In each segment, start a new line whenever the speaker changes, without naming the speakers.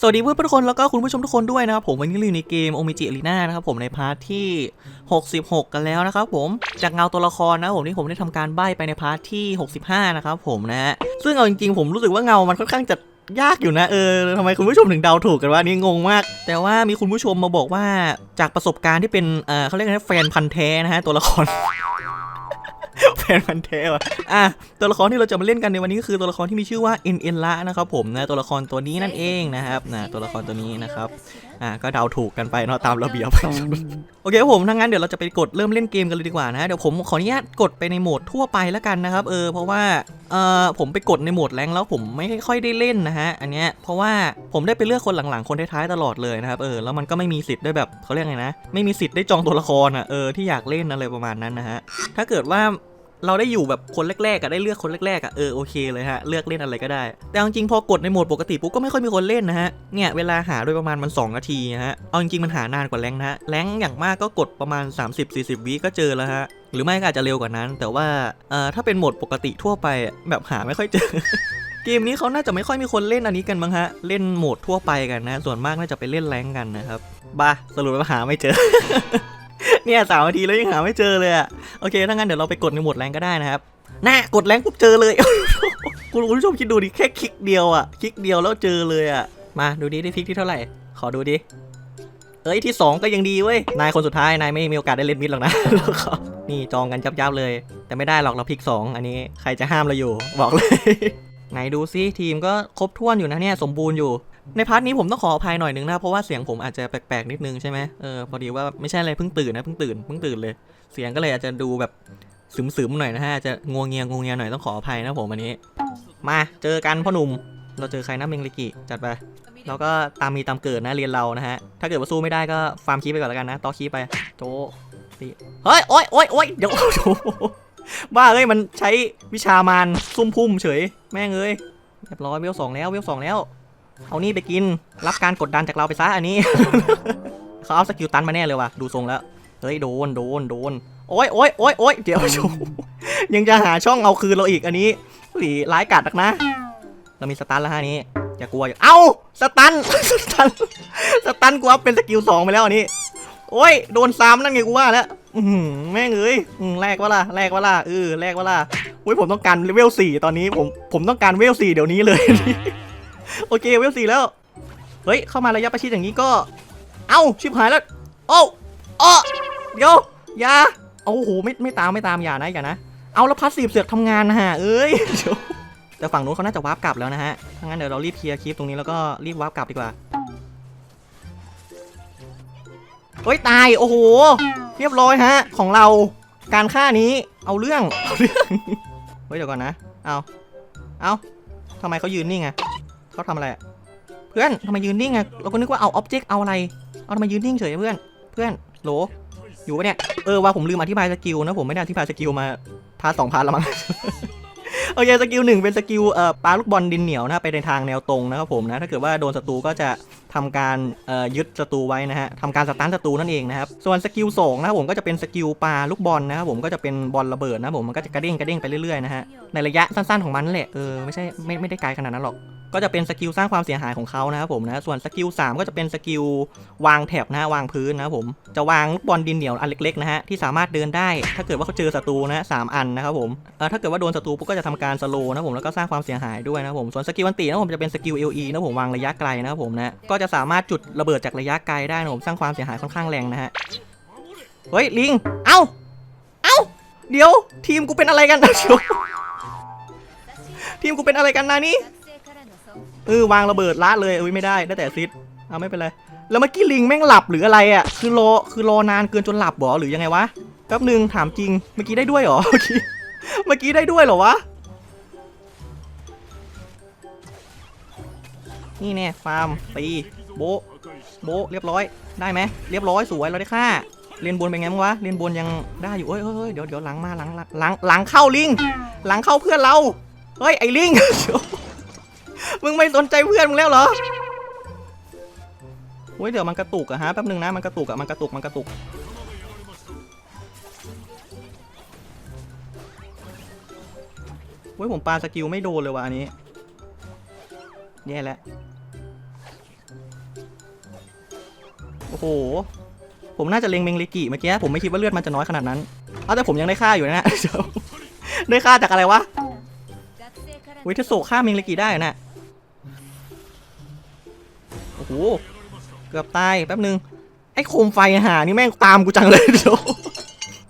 สวัสดีเพื่อนๆทุกคนแล้วก็คุณผู้ชมทุกคนด้วยนะครับผมวันนี้เราอยู่ในเกมโอมิจิอารีนานะครับผมในพาร์ทที่ 66 กันแล้วนะครับผมจากเงาตัวละครนะผมที่ผมได้ทำการใบ้ไปในพาร์ทที่ 65 นะครับผมนะฮะซึ่งเอาจริงๆผมรู้สึกว่าเงามันค่อนข้างจะยากอยู่นะเออทำไมคุณผู้ชมถึงเดาถูกกันว่านี่งงมาก แต่ว่ามีคุณผู้ชมมาบอกว่าจากประสบการณ์ที่เป็นเออเขาเรียกนะแฟนพันธ์แท้นะฮะตัวละคร แฟนพันธ์แท้ว่ะอะตัวละครที่เราจะมาเล่นกันในวันนี้ก็คือตัวละครที่มีชื่อว่าเอ็นเอ็นละนะครับผมนะตัวละครตัวนี้นั่นเองนะครับนะตัวละครตัวนี้นะครับอะก็เดาถูกกันไปเนาะตามระเบียบโอเคผมถ้างั้นเดี๋ยวเราจะไปกดเริ่มเล่นเกมกันเลยดีกว่านะเดี๋ยวผมขออนุญาตกดไปในโหมดทั่วไปแล้วกันนะครับเออเพราะว่าเออผมไปกดในโหมดแรงแล้วผมไม่ค่อยได้เล่นนะฮะอันเนี้ยเพราะว่าผมได้ไปเลือกคนหลังๆคนท้ายๆตลอดเลยนะครับเออแล้วมันก็ไม่มีสิทธิ์ได้แบบเขาเรียกไงนะ ไม่มีสิทธิ์ได้จองตัวละครอะเออที่อยากเล่นอะไรประมาณนั้นนะฮะถ้าเกิดว่า เราได้อยู่แบบคนแรกๆอะได้เลือกคนแรกๆอะเออโอเคเลยฮะเลือกเล่นอะไรก็ได้ แต่จริงๆพอกดในโหมดปกติปุ๊บก็ไม่ค่อยมีคนเล่นนะฮะเนี่ยเวลาหาโดยประมาณมัน 2 นาทีนะฮะเอาจริงๆมันหานานกว่าแรงนะฮะแรงอย่างมากก็กดประมาณ 30-40 วิก็เจอแล้วฮะหรือไม่ก็อาจจะเร็วกว่านั้น แต่ว่าเอ่อถ้าเป็นโหมดปกติทั่วไปแบบหาไม่ค่อยเจอเกมนี้เขาน่าจะไม่ค่อยมีคนเล่นอันนี้กันมั้งฮะ เล่นโหมดทั่วไปกันนะ ส่วนมากน่าจะไปเล่นแรงกันนะครับ บ้าสรุปว่าหาไม่เจอ เนี่ยสามนาทีแล้วยังหาไม่เจอเลยอะโอเคถ้างั้นเดี๋ยวเราไปกดในโหมดแรงก็ได้นะครับน่ากดแรงปุ๊บเจอเลยคุณผู้ชมคิดดูดิแค่คลิกเดียวอะคลิกเดียวแล้วเจอเลยอะมาดูดิได้พลิกที่เท่าไหร่ ขอดูดิเอ้ยที่ 2 ก็ยังดีเว้ยนายคนสุดท้ายนายไม่มีโอกาสได้เล่นมิดหรอกนะนี่จองกันยับๆเลย แต่ไม่ได้หรอกเราพลิก 2 อันนี้ใครจะห้ามเราอยู่ บอกเลย ไหนดูซิทีมก็ครบถ้วนอยู่นะเนี่ยสมบูรณ์อยู่ ในพาร์ทนี้ผมต้องขออภัยหน่อยนึงนะเพราะว่าเสียงผมอาจจะแปลกๆนิดนึงใช่ไหมเออพอดีว่าไม่ใช่อะไรเพิ่งตื่นนะเพิ่งตื่นเพิ่งตื่นเลย เสียงก็เลยอาจจะดูแบบซึมๆหน่อยนะฮะอาจจะงวงเงียงวงเงียหน่อยต้องขออภัยนะผมอันนี้ มาเจอกันพ่อหนุ่ม เราเจอใครนะเมงลิกิจัดไปเราก็ตามมีตามเกิดนะเรียนเรานะฮะถ้าเกิดว่าสู้ไม่ได้ก็ฟาร์มคีไปก่อนแล้วกันนะต่อคีไปโจตีเฮ้ยโอ๊ยโอ๊ยโอ๊ยเดี๋ยวโอ้โหบ้าเอ้ยมันใช้วิชามารซุ่มพุ่มเฉยแม่งเอ้ยเรียบร้อยเวลสองแล้วเวลสองแล้ว เอานี่ไปกิน รับการกดดันจากเราไปซะอันนี้ เขาเอาสกิลตันมาแน่เลยว่ะ ดูทรงแล้ว เฮ้ย โดน โดน โดน โอ้ยโอ้ยโอ้ยโอ้ยเดี๋ยวชูยังจะหาช่องเอาคืนเราอีกอันนี้สีร้ายกัดนักนะ เรามีสตันแล้วฮะนี้ อย่ากลัวอย่าเอ้า สตัน สตัน สตันกูอัพเป็นสกิลสองไปแล้วอันนี้ โอ้ย โดนซ้ำนั่นไงกูว่าแล้วแม่งเอ้ยแรกวะล่ะแรกวะล่ะเออแรกวะล่ะโอ้ยผมต้องการเลเวลสี่ตอนนี้ผมผมต้องการเวลสี่เดี๋ยวนี้เลย โอเคเวลสี่แล้ว เฮ้ย เข้ามาระยะประชิดอย่างนี้ก็ เอ้า ชิบหายแล้ว โอ้อ้อเดี๋ยวอย่าโอ้โหไม่ไม่ตามไม่ตามอย่านะอย่านะ เอาแล้วพัสซีฟเสือกทำงานนะฮะ เอ้ยเดี๋ยวแต่ฝั่งนู้นเขาน่าจะวาร์ปกลับแล้วนะฮะถ้างั้นเดี๋ยวเรารีบเคลียร์คลิปตรงนี้แล้วก็รีบวาร์ปกลับดีกว่าเฮ้ยตาย โอ้โห เรียบร้อยฮะ ของเราการฆ่านี้เอาเรื่องเอาเรื่อง เฮ้ยเดี๋ยวก่อนนะ เอาเอาทำไมเขายืนนิ่ไง เขาทำอะไรอะเพื่อนทำไมยืนนิ่งอะเราก็นึกว่าเอาอ็อบเจกต์เอาอะไร เอาทำไมยืนนิ่งเฉยเพื่อน เพื่อนโหล อยู่ปะเนี่ย เออว่าผมลืมอธิบายสกิลนะผมไม่ได้อธิบายสกิลมาพาร์ทสองพาร์ทละมั้งโอเคสกิลหนึ่งเป็นสกิลเอ่อปาลูกบอลดินเหนียวนะไปในทางแนวตรงนะครับผมนะถ้าเกิดว่าโดนศัตรูก็จะ ทำการยึดศัตรูไว้นะฮะทำการสตันศัตรูนั่นเองนะครับส่วนสกิลสองนะครับผมก็จะเป็นสกิลปลาลูกบอลนะครับผมก็จะเป็นบอลระเบิดนะผมมันก็จะกระเด้งกระเด้งไปเรื่อยๆนะฮะในระยะสั้นๆของมันแหละเออไม่ใช่ไม่ไม่ได้ไกลขนาดนั้นหรอกก็จะเป็นสกิลสร้างความเสียหายของเขานะครับผมนะส่วนสกิล3ก็จะเป็นสกิลวางแถบนะวางพื้นนะครับผมจะวางลูกบอลดินเหนียวอันเล็กๆนะฮะที่สามารถเดินได้ ถ้าเกิดว่าเขาเจอศัตรูนะสามอันนะครับผมเออถ้าเกิดว่าโดนศัตรูปุ๊บก็จะทำการสโลว์นะผมแล้วก็สร้างความเสียหายด้วยนะผมส่วนสกิลวันตีนะผมจะเป็นสกิล LE นะผมวางระยะไกลนะครับผมนะก็จะสามารถจุดระเบิดจากระยะไกลได้นะผมสร้างความเสียหายค่อนข้างแรงนะฮะ เฮ้ยลิง เอ้า เอ้า เดี๋ยวทีมกูเป็นอะไรกันเดี๋ยวทีมกูเป็นอะไรกันนะนี่เออวางระเบิดละเลยอุ้ยไม่ได้ได้แต่ซิดเอาไม่เป็นไร แล้วเมื่อกี้ลิงแม่งหลับหรืออะไรอะ คือรอคือรอนานเกินจนหลับหรอหรือยังไงวะ แป๊บหนึ่งถามจริง เมื่อกี้ได้ด้วยหรอ เมื่อกี้ เมื่อกี้ได้ด้วยหรอวะ นี่แน่ฟาร์มตี โบโบเรียบร้อย ได้ไหมเรียบร้อยสวยเราได้ค่าเรียนบนเป็นไงบ้างวะเรียนบนยังได้อยู่เอ้ยเอ้ยเดี๋ยวเดี๋ยวหลังมาหลังหลังหลังหลังเข้าลิงหลังเข้าเพื่อนเราเฮ้ยไอ้ลิงมึงไม่สนใจเพื่อนมึงแล้วเหรอเฮ้ยเดี๋ยวมันกระตุกอะฮะแป๊บนึงนะมันกระตุกอะมันกระตุกมันกระตุกเฮ้ยผมปาสกิลไม่โดนเลยว่ะอันนี้แย่แล้ว โอ้โห ผมน่าจะเล็งเมงเลกิเมื่อกี้ผมไม่คิดว่าเลือดมันจะน้อยขนาดนั้นเอาแต่ผมยังได้ค่าอยู่นะเดี๋ยวได้ค่าจากอะไรวะวิทโซฆ่าเมงเลกิได้นะโอ้โห เกือบตายแป๊บนึง ไอ้โคมไฟหานี่แม่งตามกูจังเลยเดี๋ยว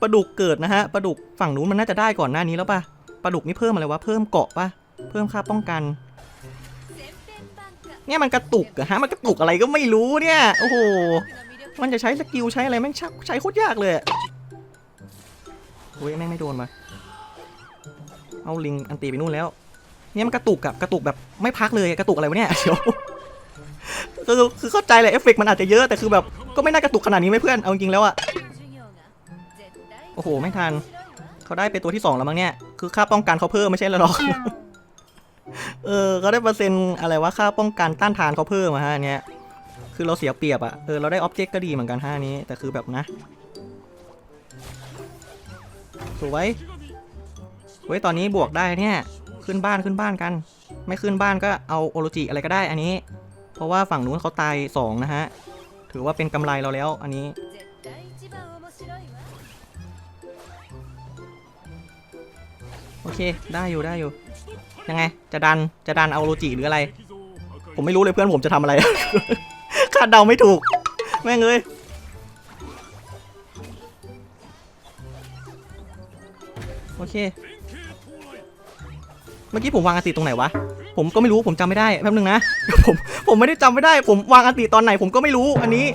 ปลาดุกเกิดนะฮะปลาดุกฝั่งนู้นมันน่าจะได้ก่อนหน้านี้แล้วป่ะปลาดุกนี่เพิ่มอะไรวะ เพิ่มเกาะป่ะ เพิ่มค่าป้องกัน เนี่ยมันกระตุกอะฮะมันกระตุกอะไรก็ไม่รู้เนี่ยโอ้โหมันจะใช้สกิลใช้อะไรแม่งชักใช้โคตรยากเลยอะโอ้ยแม่งไม่โดนมาเอาลิงอันตีไปนู่นแล้ว เนี่ยมันกระตุกกับกระตุกแบบไม่พักเลยกระตุกอะไรวะเนี่ยเดี๋ยวคือคือเข้าใจเลยเอฟเฟกต์มันอาจจะเยอะแต่คือแบบก็ไม่น่ากระตุกขนาดนี้ไหมเพื่อนเอาจริงแล้วอะโอ้โหไม่ทันเขาได้เป็นตัวที่สองแล้วมั้งเนี่ยคือค่าป้องกันเขาเพิ่มไม่ใช่หรอก เออเขาได้เปอร์เซ็นต์อะไรวะค่าป้องกันต้านทานเขาเพิ่มมาฮะอันเนี่ยคือเราเสียเปรียบอะเออเราได้ออบเจกต์ก็ดีเหมือนกันฮะอันนี้ แต่คือแบบนะสวยเว้ยตอนนี้บวกได้เนี่ย ขึ้นบ้านขึ้นบ้านกัน ไม่ขึ้นบ้านก็เอาโอโรจิอะไรก็ได้อันนี้ เพราะว่าฝั่งนู้นเขาตายสองนะฮะ ถือว่าเป็นกำไรเราแล้วอันนี้ โอเค ได้อยู่ได้อยู่ ยังไง จะดัน จะดันเอาโรจิหรืออะไร ผมไม่รู้เลยเพื่อนผมจะทำอะไร คาดเดาไม่ถูก แม่งเลยโอเค เมื่อกี้ผมวางอันติตรงไหนวะ ผมก็ไม่รู้ผมจำไม่ได้แป๊บนึงนะ ผมผมไม่ได้จำไม่ได้ ผมวางอันติตอนไหน ผมก็ไม่รู้อันนี้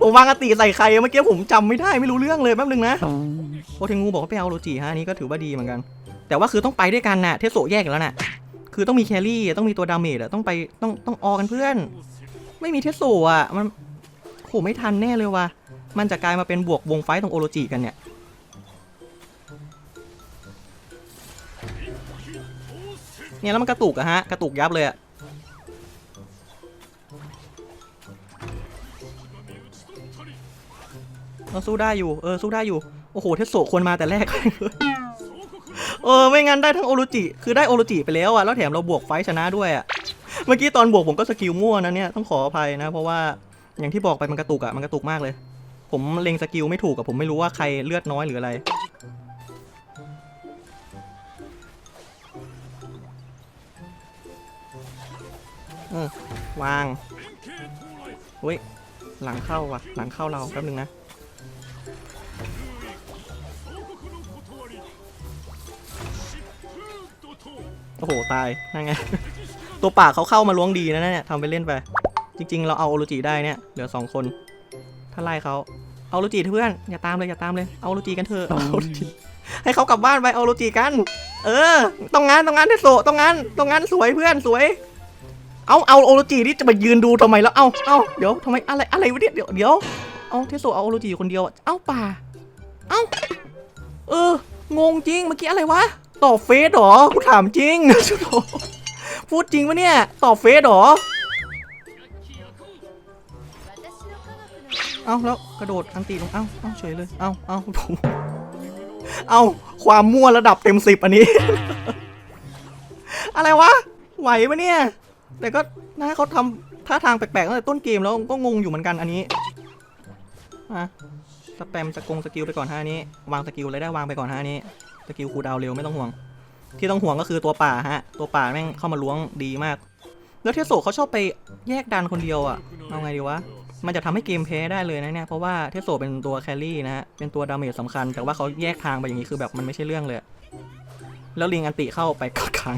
ผมวางอันติใส่ใครอะเมื่อกี้ผมจำไม่ได้ไม่รู้เรื่องเลยแป๊บนึงนะโอเทงูบอกว่าไปเอาโรจิฮะอันนี้ก็ถือว่าดีเหมือนกัน แต่ว่าคือต้องไปด้วยกันน่ะ เทสโซแยกกันแล้วน่ะ คือต้องมีแครี่ต้องมีตัวดาเมจอะต้องไปต้องต้องออกันเพื่อน ไม่มีเทสโซอะมันโหไม่ทันแน่เลยว่ะมันจะกลายมาเป็นบวกวงไฟต์ตรงโอโรจิกันเนี่ยเนี่ยแล้วมันกระตุกอะฮะ กระตุกยับเลยอะเราสู้ได้อยู่ เออ สู้ได้อยู่ โอ้โห เทสโซควรมาแต่แรก เออไม่งั้นได้ทั้งโอโรจิคือได้โอโรจิไปแล้วอะแล้วแถมเราบวกไฟชนะด้วยอะเมื่อกี้ตอนบวกผมก็สกิลมั่วนะเนี่ยต้องขออภัยนะ เพราะว่าอย่างที่บอกไปมันกระตุกอะมันกระตุกมากเลย ผมเล็งสกิลไม่ถูกอะผมไม่รู้ว่าใครเลือดน้อยหรืออะไรวางเฮ้ยหลังเข้าว่ะ หลังเข้าเราแป๊บนึงนะ อ้โห ตายนั่นไง ตัวป่าเขาเข้ามาล้วงดีนะเนี่ยทำไปเล่นไป จริง ๆ เราเอาโอโรจิได้เนี่ย เหลือสองคน ถ้าไล่เขาเอาโอโรจิเถอะเพื่อน อย่าตามเลยอย่าตามเลย เอาโอโรจิกันเถอะเอาโอโรจิให้เขากลับบ้านไปเอาโอโรจิกัน เออ ต้องงานต้องงานที่โซะต้องงานต้องงานสวยเพื่อนสวย เอาเอาโอโรจินี่จะมายืนดูทำไมแล้ว เอาเอาเดี๋ยวทำไมอะไรอะไรวะเนี่ยเดี๋ยวเดี๋ยว เอาเทสโซเอาโอโรจิอยู่คนเดียวอะเอาป่า เอาเออ งงจริงเมื่อกี้อะไรวะ ตอบเฟซหรอกูถามจริง พูดจริงปะเนี่ย ตอบเฟซหรอ เอาแล้วกระโดดอันตีลง เอาเอาเฉยเลย เอาเอาผมเอาความมั่วระดับเต็มสิบอันนี้ อะไรวะ ไหวปะเนี่ย แต่ก็น่าเขาทำท่าทางแปลกๆตั้งแต่ต้นเกมแล้วก็งงอยู่เหมือนกันอันนี้อะสแปมสกงสกิลไปก่อนฮะนี้ วางสกิลเลยได้วางไปก่อนฮะนี้ สกิลคูดาวเร็วไม่ต้องห่วง ที่ต้องห่วงก็คือตัวป่าฮะ ตัวป่าแม่งเข้ามาล้วงดีมาก แล้วเทสโซเขาชอบไปแยกดันคนเดียวอะเอาไงดีวะ มันจะทำให้เกมแพ้ได้เลยนะเนี่ย เพราะว่าเทสโซเป็นตัวแครี่นะฮะ เป็นตัวดาเมจสำคัญ แต่ว่าเขาแยกทางไปอย่างนี้คือแบบมันไม่ใช่เรื่องเลย แล้วลิงอันติเข้าไปกลาง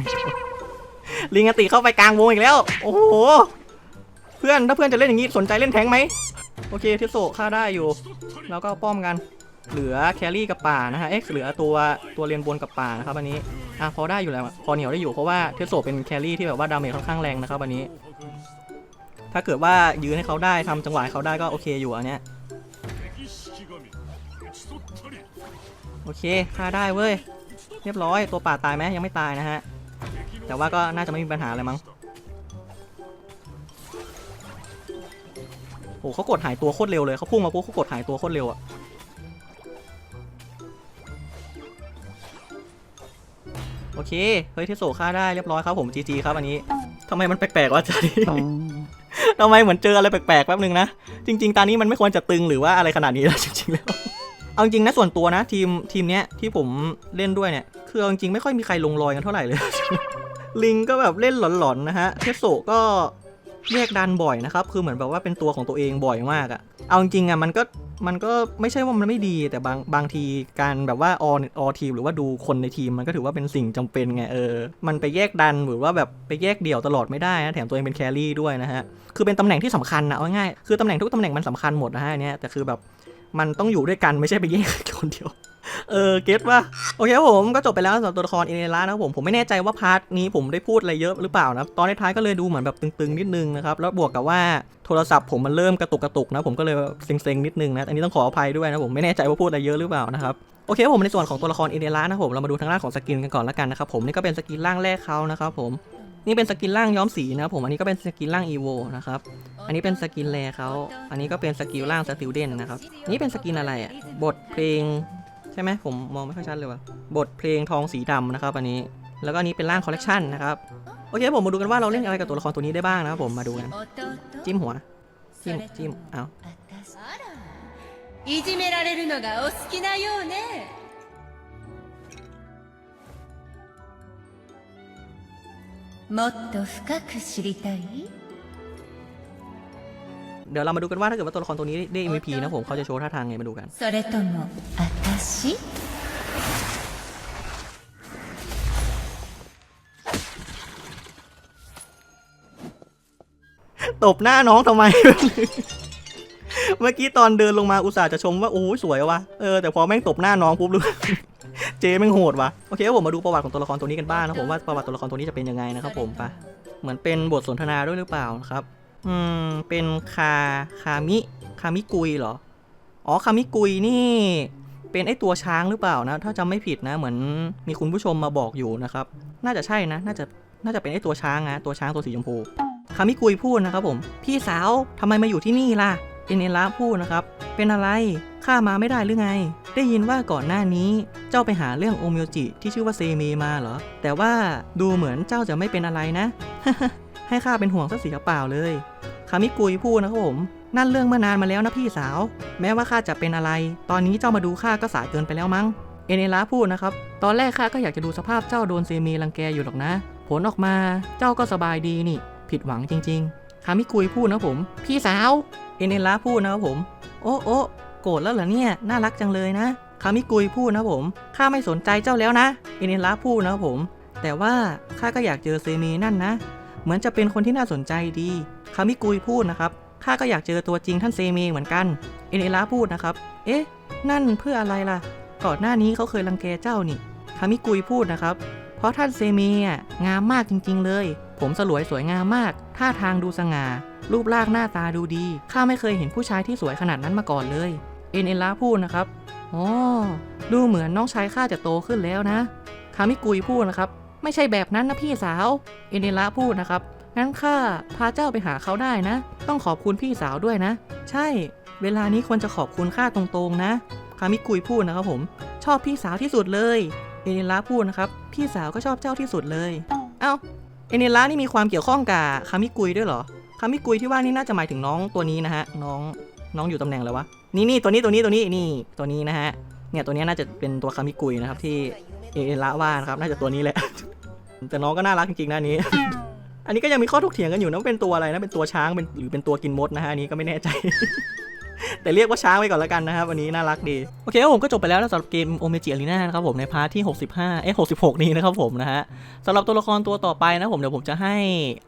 ลิงอันติเข้าไปกลางวงอีกแล้ว โอ้โห เพื่อนถ้าเพื่อนจะเล่นอย่างนี้สนใจเล่นแทงไหมโอเคเทสโซฆ่าได้อยู่ แล้วก็ป้อมกัน เหลือแครี่กับป่านะฮะเอ็กเหลือตัวตัวเรียนบนกับป่านะครับอันนี้อะพอได้อยู่แล้วพอเหนียวได้อยู่เพราะว่าเทสโซเป็นแครี่ที่แบบว่าดาเมจค่อนข้างแรงนะครับอันนี้ ถ้าเกิดว่ายืนให้เขาได้ทำจังหวะเขาได้ก็โอเคอยู่อันเนี้ยโอเคฆ่าได้เว้ยเรียบร้อยตัวป่าตายไหมยังไม่ตายนะฮะแต่ว่าก็น่าจะไม่มีปัญหาอะไรมั้งโอ้เขากดหายตัวโคตรเร็วเลยเขาพุ่งมาปุ๊บเขากดหายตัวโคตรเร็วอะ โอเค เฮ้ยเทสโซฆ่าได้เรียบร้อยครับผมจีจีครับอันนี้ทำไมมันแปลกๆวะจ๊ะนี่ทำไมเหมือนเจออะไรแปลกๆแป๊บนึงนะ จริง ๆ ตอนนี้มันไม่ควรจะตึงหรือว่าอะไรขนาดนี้แล้วจริงๆแล้วเอาจริงๆนะส่วนตัวนะทีมทีมเนี้ยที่ผมเล่นด้วยเนี่ยคือเอาจริงๆไม่ค่อยมีใครลงรอยกันเท่าไหร่เลย ลิงก็แบบเล่นหลอนๆนะฮะเทสโซก็ แยกดันบ่อยนะครับ คือเหมือนแบบว่าเป็นตัวของตัวเองบ่อยมากอะเอาจริงๆอะมันก็มันก็ไม่ใช่ว่ามันไม่ดีแต่บางบางทีการแบบว่าออออทีมหรือว่าดูคนในทีมมันก็ถือว่าเป็นสิ่งจำเป็นไงเออ มันไปแยกดันหรือว่าแบบไปแยกเดี่ยวตลอดไม่ได้นะแถมตัวเองเป็นแครี่ด้วยนะฮะ คือเป็นตำแหน่งที่สำคัญนะเอาง่ายๆคือตำแหน่งทุกตำแหน่งมันสำคัญหมดนะฮะเนี้ยแต่คือแบบมันต้องอยู่ด้วยกันไม่ใช่ไปแยกคนเดียว เออเก็ตว่าโอเคผมก็จบไปแล้วสำหรับตัวละครเอเนล่านะครับผมผมไม่แน่ใจว่าพาร์ทนี้ผมได้พูดอะไรเยอะหรือเปล่านะตอนท้ายๆก็เลยดูเหมือนแบบตึงๆนิดนึงนะครับแล้วบวกกับว่าโทรศัพท์ผมมันเริ่มกระตุกกระตุกนะผมก็เลยเซ็งๆนิดนึงนะอันนี้ต้องขออภัยด้วยนะผมไม่แน่ใจว่าพูดอะไรเยอะหรือเปล่านะครับโอเคผมในส่วนของตัวละครเอเนล่านะผมเรามาดูทางด้านของสกินกันก่อนละกันนะครับผมนี่ก็เป็นสกินร่างแรกเขานะครับผมนี่เป็นสกินร่างย้อมสีนะครับผมอันนี้ก็เป็นสกินร่างอีโวนะครับอันนี้เป็นสกินแรเขาอันนี้ก็เป็นสกิลล่างสติลเดนนะครับนี่เป็นสกินอะไรอะบทเพลง ช่ไหมผมมองไม่ค่อยชัดเลยว่ะ บทเพลงทองสีดำนะครับอันนี้ แล้วก็อันนี้เป็นร่างคอลเลกชันนะครับ โอเคผมมาดูกันว่าเราเล่นอะไรกับตัวละครตัวนี้ได้บ้างนะครับผมมาดูกัน จิ้มหัว จิ้มจิ้มเอา
いじめられるのがお好きなようねもっと深く知りたい
เดี๋ยวเรามาดูกันว่าถ้าเกิดว่าตัวละครตัวนี้ได้ MVP นะผมเขาจะโชว์ท่าทางไงมาดูกัน
それとも 私
ตบหน้าน้องทำไม เมื่อกี้ตอนเดินลงมาอุตส่าห์จะชมว่าโอ้ยสวยวะเออแต่พอแม่งตบหน้าน้องปุ๊บรู้เจแม่งโหดวะโอเคครับผมมาดูประวัติของตัวละครตัวนี้กันบ้างนะผมว่าประวัติตัวละครตัวนี้จะเป็นยังไงนะครับผมไปะเหมือนเป็นบทสนทนาด้วยหรือเปล่านะครับ อืม เป็นคาคามิ คามิกุยเหรอ อ๋อ คามิกุยนี่ เป็นไอตัวช้างหรือเปล่านะ ถ้าจำไม่ผิดนะ เหมือนมีคุณผู้ชมมาบอกอยู่นะครับ น่าจะใช่นะ น่าจะ น่าจะเป็นไอตัวช้างนะ ตัวช้างตัวสีชมพูคามิกุยพูดนะครับผม พี่สาวทำไมมาอยู่ที่นี่ล่ะ เอเนระพูดนะครับ เป็นอะไร ข้ามาไม่ได้หรือไง ได้ยินว่าก่อนหน้านี้ เจ้าไปหาเรื่องโอมิโอจิที่ชื่อว่าเซเมมาเหรอ แต่ว่าดูเหมือนเจ้าจะไม่เป็นอะไรนะ ให้ข้าเป็นห่วงสักสีเปล่าเลย คามิกุยพูดนะครับผม นั่นเรื่องเมื่อนานมาแล้วนะพี่สาว แม้ว่าข้าจะเป็นอะไร ตอนนี้เจ้ามาดูข้าก็สายเกินไปแล้วมั้ง เอเนระพูดนะครับ ตอนแรกข้าก็อยากจะดูสภาพเจ้าโดนเซเมรังแกอยู่หรอกนะ ผลออกมา เจ้าก็สบายดีนี่ ผิดหวังจริงๆคามิกุยพูดนะผม พี่สาว เอเนระพูดนะครับผม โอ้โอ้โกรธแล้วเหรอเนี่ย น่ารักจังเลยนะ คามิกุยพูดนะผม ข้าไม่สนใจเจ้าแล้วนะ เอเนระพูดนะผม แต่ว่าข้าก็อยากเจอเซเมนั่นนะ เหมือนจะเป็นคนที่น่าสนใจดี คามิกุยพูดนะครับ ข้าก็อยากเจอตัวจริงท่านเซเมเหมือนกัน เอเนระพูดนะครับ เอ๊ะ นั่นเพื่ออะไรล่ะ ก่อนหน้านี้เขาเคยรังแกเจ้านี่ คามิกุยพูดนะครับ เพราะท่านเซเมะงามมากจริง ๆ เลย ผมสลวยสวยงามมาก ท่าทางดูสง่า รูปร่างหน้าตาดูดี ข้าไม่เคยเห็นผู้ชายที่สวยขนาดนั้นมาก่อนเลย เอนเอล่าพูดนะครับ อ๋อ ดูเหมือนน้องชายข้าจะโตขึ้นแล้วนะ คามิกุยพูดนะครับ ไม่ใช่แบบนั้นนะพี่สาว เอนเอล่าพูดนะครับ งั้นข้าพาเจ้าไปหาเขาได้นะ ต้องขอบคุณพี่สาวด้วยนะ ใช่ เวลานี้ควรจะขอบคุณข้าตรงๆนะ คามิกุยพูดนะครับผม ชอบพี่สาวที่สุดเลย เอเนล่าพูดนะครับ พี่สาวก็ชอบเจ้าที่สุดเลย เอ้า เอเนล่านี่มีความเกี่ยวข้องกับคามิกุยด้วยเหรอ คามิกุยที่ว่านี่น่าจะหมายถึงน้องตัวนี้นะฮะ น้อง น้องอยู่ตำแหน่งอะไรวะ นี่นี่ตัวนี้ตัวนี้ตัวนี้นี่ตัวนี้นะฮะ เนี่ยตัวนี้น่าจะเป็นตัวคามิกุยนะครับที่เอเนล่าว่านะครับ น่าจะตัวนี้แหละ แต่น้องก็น่ารักจริงๆนะนี้ อันนี้ก็ยังมีข้อถกเถียงกันอยู่นะว่าเป็นตัวอะไรนะเป็นตัวช้างเป็นหรือเป็นตัวกินมดนะฮะอันนี้ก็ไม่แน่ใจ แต่เรียกว่าช้างไว้ก่อนแล้วกันนะครับวันนี้น่ารักดี โอเคครับผมก็จบไปแล้วนะสำหรับเกมโอเมจิอารีนานะครับผมในพาร์ทที่ 65 เอ๊ะ 66 นี้นะครับผมนะฮะสำหรับตัวละครตัวต่อไปนะผมเดี๋ยวผมจะให้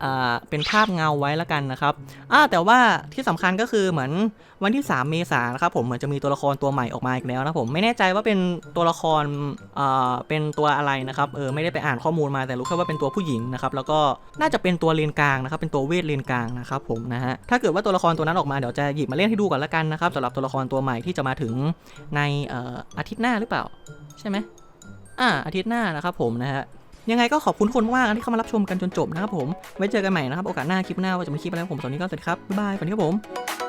อ่าเป็นภาพเงาไว้แล้วกันนะครับอ่าแต่ว่าที่สำคัญก็คือเหมือนวันที่ 3 เมษายนนะครับผมเหมือนจะมีตัวละครตัวใหม่ออกมาอีกแล้วนะผมไม่แน่ใจว่าเป็นตัวละครอ่าเป็นตัวอะไรนะครับเออไม่ได้ไปอ่านข้อมูลมาแต่รู้แค่ว่าเป็นตัวผู้หญิงนะครับแล้วก็น่าจะเป็นตัวเลนกลางนะครับเป็นตัวเวทเลนกลางนะครับผมนะฮะถ้าเกิดว่าตัวละครตัวนั้นออกมาเดี๋ยวจะหยิบมาเล่นให้ดูก่อนละกันนะครับสำหรับตัวละครตัวใหม่ที่จะมาถึงในอออาทิตย์หน้าหรือเปล่า ใช่ไหมอ่าอาทิตย์หน้านะครับผมนะฮะยังไงก็ขอบคุณทุกคนมากที่เข้ามารับชมกันจนจบนะครับผมไว้เจอกันใหม่นะครับโอกาสหน้าคลิปหน้าว่าจะมีคลิปอะไรผมตอนนี้ก็สวัสดีครับบ๊ายบายสวัสดีครับผม